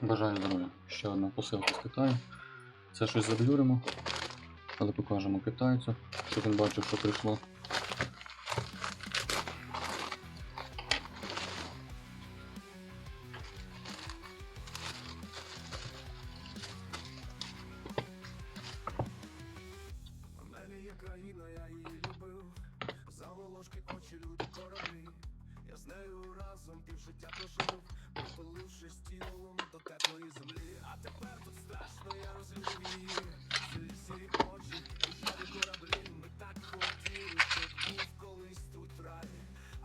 Бажаю здоров'я. Ще одна посилка з Китаю. Це щось заблюримо, але покажемо китайцю, щоб він бачив, що прийшло. Я її любив. Заволошки очі, люди кораблі. Я з нею разом півжиття прожив, попилившись тілом до теплої землі. А тепер тут страшно, я розлюбив її. Сірі очі, рожеві кораблі. Ми так хотіли, щоб був колись тут рай.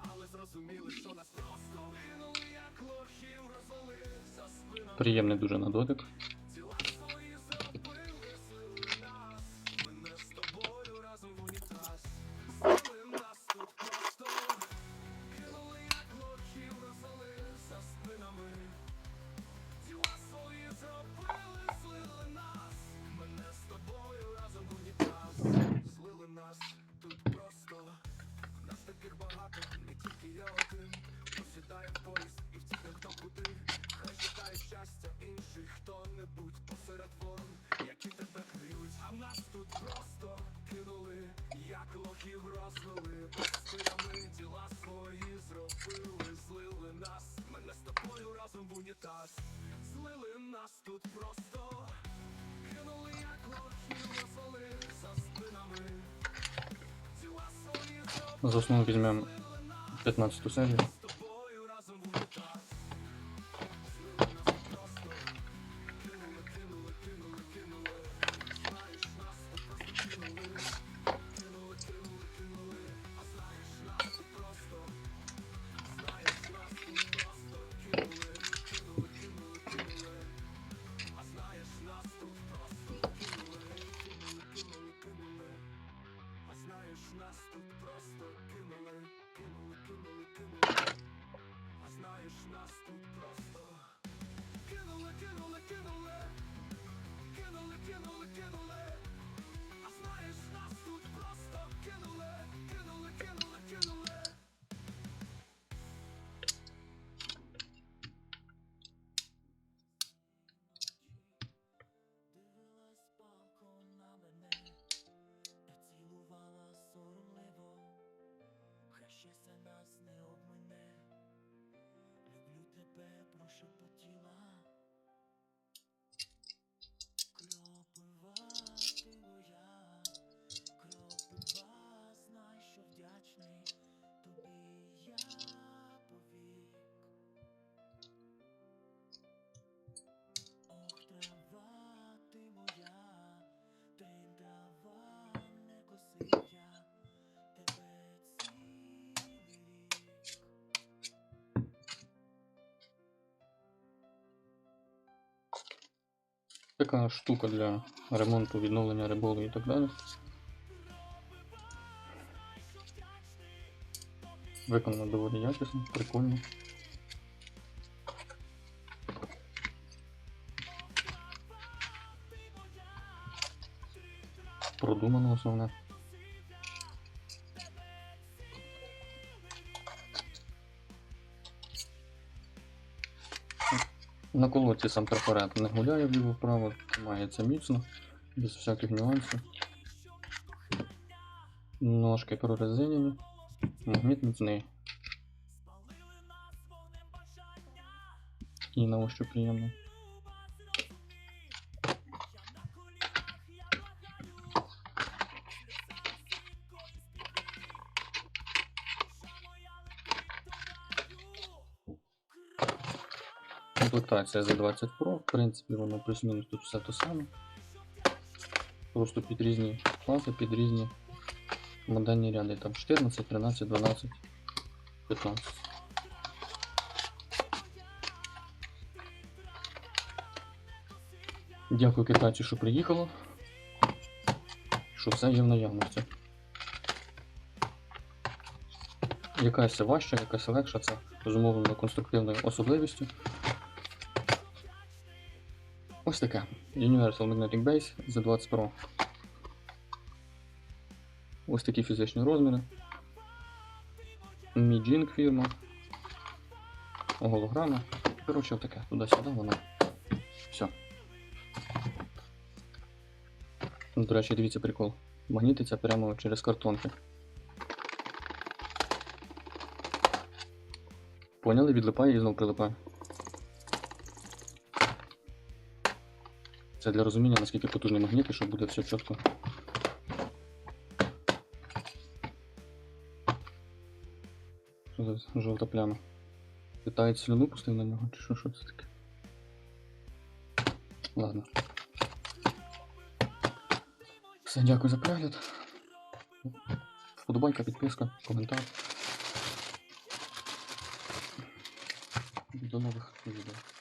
Але зрозуміли, що нас просто винули, як лохів розвели за. Приємний дуже на дотик. Як лохів розвели. Спинами діла свої зробили, злили нас. Мене з тобою разом в унітаз. Злили нас тут просто. Кинули, як лохів розвели за спинами. Діла свої зробили. За основу візьмемо 15 серію. Тебе, прошепотіла. Така штука для ремонту, відновлення риболу і так далі. Виконано доволі якісно, прикольно. Продумано основне. На колодці сам трафарет не гуляє вліво-вправо, тримається міцно, без всяких нюансів. Ножки прорезинені, магніт міцний. І на ощупь приємно. Комплектація за 20 Pro, в принципі, воно плюс-мінус тут все те саме. Просто під різні класи, під різні модельні ряди. Там 14, 13, 12, 15. Дякую китайцю, що приїхало. Що все є в наявності. Якась важча, якась легша, це зумовлено конструктивною особливістю. Ось таке. Universal Magnetic Base за 20 Pro. Ось такі фізичні розміри. Mijing фірма. Голограма. Коротше, таке. Туди-сюди воно Все. Ну, До речі, дивіться прикол. Магнітиться прямо через картонки. Поняли? Відлипає і знов прилипає. Це для розуміння, наскільки потужний магніт і що буде все чітко. Що за жовта пляма? Питають слюну пустив на нього, чи що, що це таке? Ладно. Все, дякую за перегляд. Вподобайка, підписка, коментар. До нових відео.